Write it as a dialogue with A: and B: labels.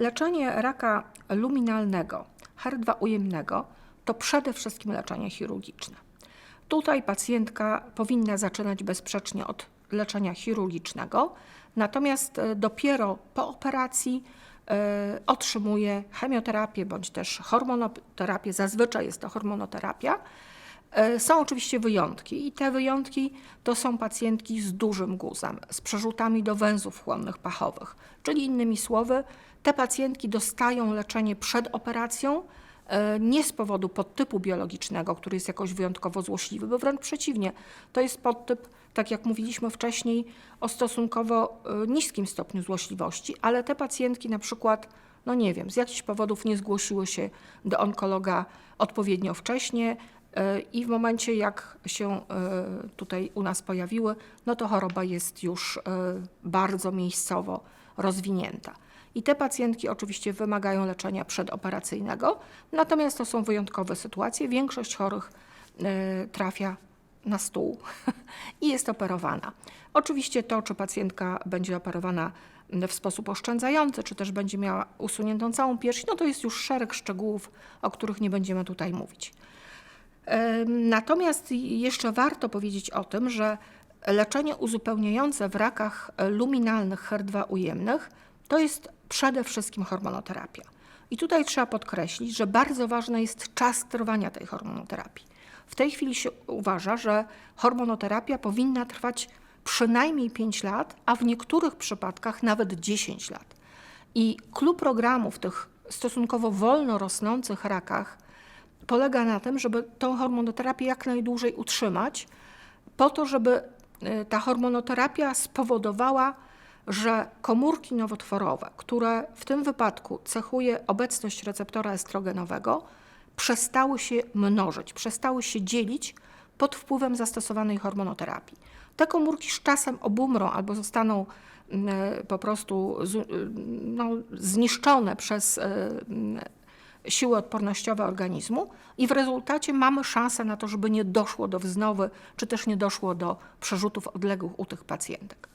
A: Leczenie raka luminalnego, HER2 ujemnego to przede wszystkim leczenie chirurgiczne. Tutaj pacjentka powinna zaczynać bezsprzecznie od leczenia chirurgicznego, natomiast e, dopiero po operacji e, otrzymuje chemioterapię bądź też hormonoterapię. Zazwyczaj jest to hormonoterapia. E, Są oczywiście wyjątki i te wyjątki to są pacjentki z dużym guzem, z przerzutami do węzłów chłonnych pachowych. Czyli innymi słowy, te pacjentki dostają leczenie przed operacją, e, nie z powodu podtypu biologicznego, który jest jakoś wyjątkowo złośliwy, bo wręcz przeciwnie, to jest podtyp, tak jak mówiliśmy wcześniej, o stosunkowo e, niskim stopniu złośliwości, ale te pacjentki na przykład, no nie wiem, z jakichś powodów nie zgłosiły się do onkologa odpowiednio wcześnie i w momencie jak się e, tutaj u nas pojawiły, no to choroba jest już e, bardzo miejscowo rozwinięta. I te pacjentki oczywiście wymagają leczenia przedoperacyjnego, natomiast to są wyjątkowe sytuacje. Większość chorych e, trafia na stół i jest operowana. Oczywiście to, czy pacjentka będzie operowana w sposób oszczędzający, czy też będzie miała usuniętą całą pierś, no to jest już szereg szczegółów, o których nie będziemy tutaj mówić. Natomiast jeszcze warto powiedzieć o tym, że leczenie uzupełniające w rakach luminalnych HER2 ujemnych to jest przede wszystkim hormonoterapia. I tutaj trzeba podkreślić, że bardzo ważny jest czas trwania tej hormonoterapii. W tej chwili się uważa, że hormonoterapia powinna trwać przynajmniej 5 lat, a w niektórych przypadkach nawet 10 lat. I klub programu w tych stosunkowo wolno rosnących rakach polega na tym, żeby tą hormonoterapię jak najdłużej utrzymać, po to, żeby y, ta hormonoterapia spowodowała, że komórki nowotworowe, które w tym wypadku cechuje obecność receptora estrogenowego, przestały się mnożyć, przestały się dzielić pod wpływem zastosowanej hormonoterapii. Te komórki z czasem obumrą albo zostaną mm, po prostu y, no, zniszczone przez y, siły odpornościowe organizmu i w rezultacie mamy szansę na to, żeby nie doszło do wznowy, czy też nie doszło do przerzutów odległych u tych pacjentek.